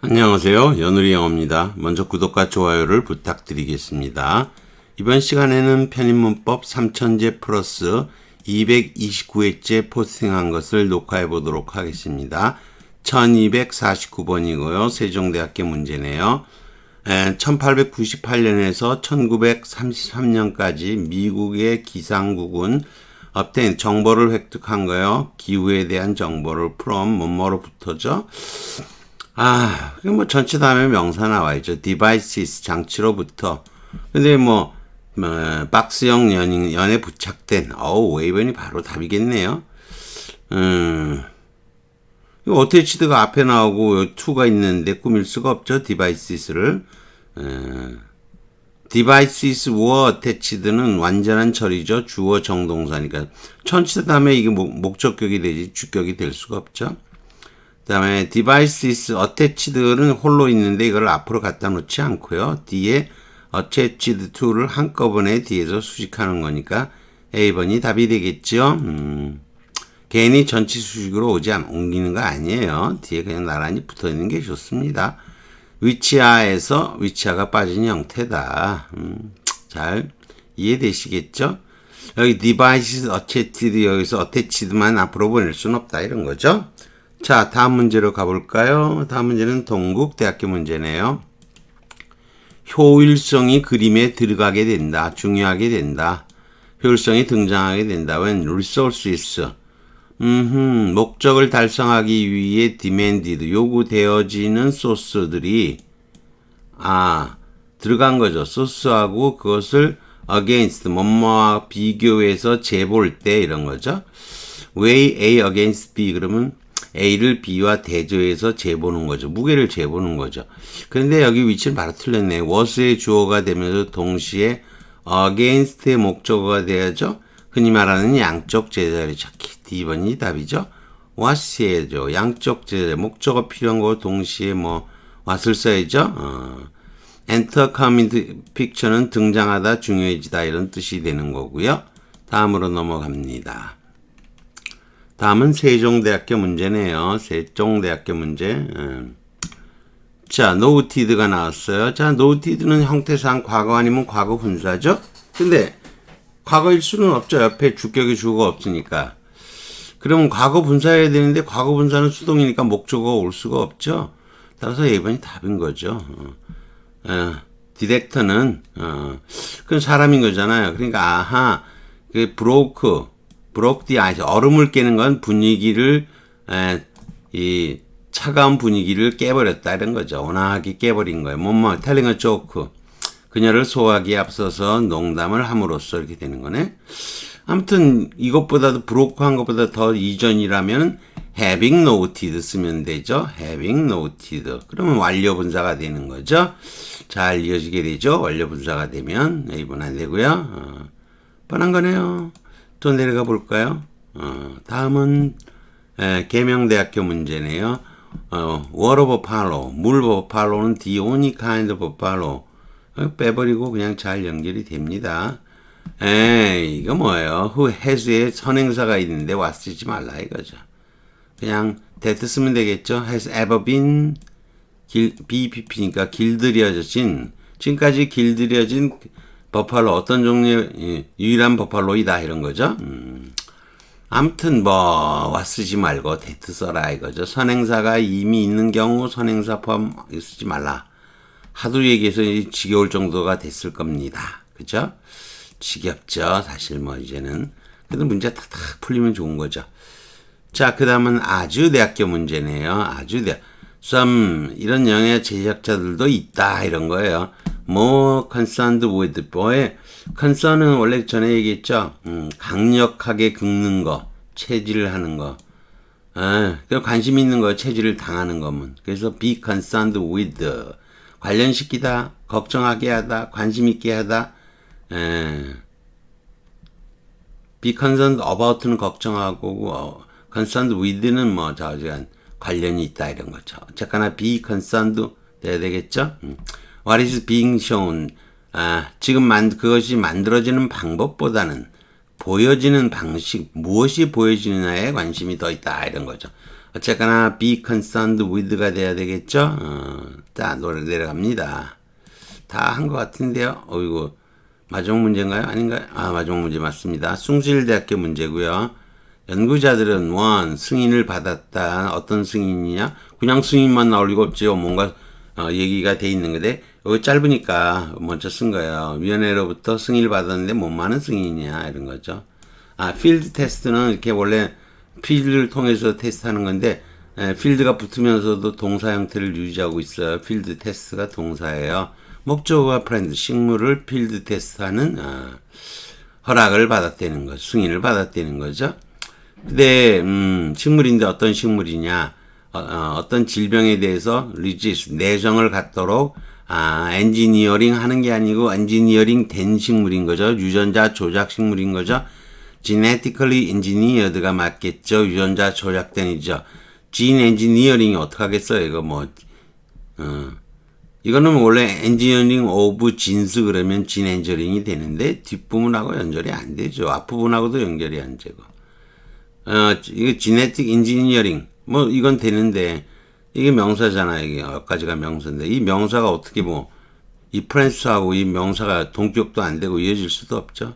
안녕하세요. 연우리 영어입니다. 먼저 구독과 좋아요를 부탁드리겠습니다. 이번 시간에는 편입문법 3000제 플러스 229회째 포스팅한 것을 녹화해 보도록 하겠습니다. 1249번이고요. 세종대학교 문제네요. 1898년에서 1933년까지 미국의 기상국은 업된 정보를 획득한 거요. 기후에 대한 정보를 from 뭐뭐로부터죠. 아, 뭐 전체 다음에 명사 나와 있죠. devices 장치로부터. 근데 뭐, 뭐 박스형 연, 연에 부착된 어우 웨이번이 바로 답이겠네요. 음. 이거 어태치드가 앞에 나오고 투가 있는데 꾸밀 수가 없죠. devices를. 음. devices were attached는 완전한 처리죠. 주어 정동사니까. 전체 다음에 이게 목, 목적격이 되지 주격이 될 수가 없죠. 그 다음에 devices attached는 홀로 있는데 이걸 앞으로 갖다 놓지 않고요. 뒤에 attached to를 한꺼번에 뒤에서 수식하는 거니까 A번이 답이 되겠죠. 음, 괜히 전치 수식으로 오지 않, 옮기는 거 아니에요. 뒤에 그냥 나란히 붙어 있는 게 좋습니다. 위치하에서 위치하가 빠진 형태다. 음, 잘 이해되시겠죠? 여기 devices attached 여기서 attached만 앞으로 보낼 수는 없다 이런 거죠. 자, 다음 문제로 가볼까요? 다음 문제는 동국대학교 문제네요. 효율성이 그림에 들어가게 된다. 중요하게 된다. 효율성이 등장하게 된다. when resources 음흠, 목적을 달성하기 위해 demanded 요구되어지는 소스들이 아 들어간 거죠. 소스하고 그것을 against 뭐뭐와 비교해서 재볼 때 이런 거죠. weigh A against B 그러면 A를 B와 대조해서 재보는 거죠. 무게를 재보는 거죠. 그런데 여기 위치는 바로 틀렸네. was의 주어가 되면서 동시에 against의 목적어가 돼야죠. 흔히 말하는 양쪽 제자리 찾기. D번이 답이죠. was해야죠. 양쪽 제자리. 목적어 필요한 거 동시에 뭐 was을 써야죠. 어. enter come into picture는 등장하다 중요해지다 이런 뜻이 되는 거고요. 다음으로 넘어갑니다. 다음은 세종대학교 문제네요. 세종대학교 문제. 음. 자, 노티드가 나왔어요. 자, 노티드는 형태상 과거 아니면 과거 분사죠? 근데 과거일 수는 없죠. 옆에 주격이 주어가 없으니까. 그러면 과거 분사해야 되는데 과거 분사는 수동이니까 목적어가 올 수가 없죠. 따라서 2번이 답인 거죠. 어, 어, 디렉터는 어, 그건 사람인 거잖아요. 그러니까 아하, 그 브로크 브로크 디 아이스 얼음을 깨는 건 분위기를 에, 이 차가운 분위기를 깨버렸다 이런 거죠. 온화하게 깨버린 거예요. 뭐뭐 조크 그녀를 소화하기에 앞서서 농담을 함으로써 이렇게 되는 거네. 아무튼 이것보다도 브로크한 것보다 더 이전이라면 having noted 쓰면 되죠. having noted. 그러면 완료 분사가 되는 거죠. 잘 이어지게 되죠. 완료 분사가 되면 A분 안 되고요. 어, 뻔한 거네요. 또 내려가 볼까요? 어, 다음은 에, 계명대학교 문제네요. 어, of Apollo? 물 Apollo는 the only kind of Apollo. 어, 빼버리고 그냥 잘 연결이 됩니다. 에이, 이거 뭐예요? who has의 선행사가 있는데 와 쓰지 말라 이거죠. 그냥 that 쓰면 되겠죠. has ever been 길, BPP니까 길들여진 지금까지 길들여진 버팔로 어떤 종류의 유일한 버팔로이다 이런 거죠. 음. 아무튼 뭐 와 쓰지 말고 대트 써라 이거죠. 선행사가 이미 있는 경우 선행사 포함 쓰지 말라. 하도 얘기해서 지겨울 정도가 됐을 겁니다. 그죠? 지겹죠. 사실 뭐 이제는. 그래도 문제 탁탁 풀리면 좋은 거죠. 자, 그 다음은 아주 대학교 문제네요. 아주 대 some 이런 영의 제작자들도 있다 이런 거예요. More concerned with 뭐에 concern은 원래 전에 얘기했죠. 음, 강력하게 긁는 거, 체질을 하는 거. 아, 그 관심 있는 거, 체질을 당하는 거면. 그래서 be concerned with 관련시키다, 걱정하게 하다, 관심 있게 하다. 에, be concerned about는 걱정하고 어, concerned with는 뭐 저지간 관련이 있다 이런 거죠. 어쨌거나 be concerned 돼야 되겠죠. 음. What is being shown? 아, 지금 만, 그것이 만들어지는 방법보다는 보여지는 방식, 무엇이 보여지느냐에 관심이 더 있다, 이런 거죠. 어쨌거나 be concerned with가 돼야 되겠죠? 어, 자, 노래 내려갑니다. 다 한 것 같은데요. 어이구, 마지막 문제인가요? 아닌가요? 아, 마지막 문제 맞습니다. 숭실대학교 문제고요. 연구자들은 원 승인을 받았다. 어떤 승인이냐? 그냥 승인만 나올 리가 없지요. 뭔가 어, 얘기가 돼 있는 건데 여기 짧으니까 먼저 쓴 거예요. 위원회로부터 승인을 받았는데 뭐만은 승인이냐 이런 거죠. 아 필드 테스트는 이렇게 원래 필드를 통해서 테스트하는 건데 에, 필드가 붙으면서도 동사 형태를 유지하고 있어요. 필드 테스트가 동사예요. 목적어와 프렌드 식물을 필드 테스트하는 아, 허락을 받았다는 거, 승인을 받았다는 거죠. 근데 음, 식물인데 어떤 식물이냐? 어, 떤 질병에 대해서 리지스 내성을 갖도록 아, 엔지니어링 하는 게 아니고 엔지니어링 된 식물인 거죠. 유전자 조작 식물인 거죠. genetically engineered가 맞겠죠. 유전자 조작된이죠. gene engineering이 어떻게 하겠어요? 이거 뭐 어. 이거는 원래 엔지니어링 오브 진스 그러면 진 엔저링이 되는데 뒷부분하고 연결이 안 되죠. 앞부분하고도 연결이 안 되고. 어, 이게 지네틱 인지니어링 뭐 이건 되는데 이게 명사잖아 이게 여기까지가 명사인데 이 명사가 어떻게 뭐 이 프랜스하고 이 명사가 동격도 안 되고 이어질 수도 없죠.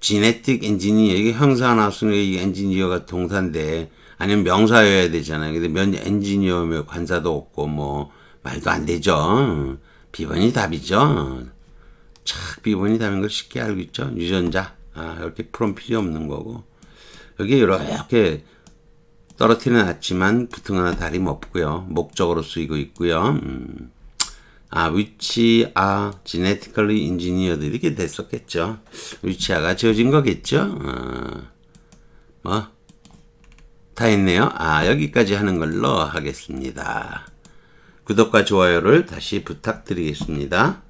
지네틱 엔지니어 이게 형사 나왔으니까 이 엔지니어가 동사인데 아니면 명사여야 되잖아요. 근데 면 엔지니어면 관사도 없고 뭐 말도 안 되죠. 비번이 답이죠. 착 비번이 답인 걸 쉽게 알고 있죠. 유전자 아 이렇게 풀은 필요 없는 거고 여기 이렇게 떨어뜨려 놨지만 붙은거나 다름없고요. 목적으로 쓰이고 있고요. 음. 아, 위치 아 genetically engineered 이렇게 됐었겠죠. 위치아가 지어진 거겠죠. 어, 뭐, 다 했네요. 아, 여기까지 하는 걸로 하겠습니다. 구독과 좋아요를 다시 부탁드리겠습니다.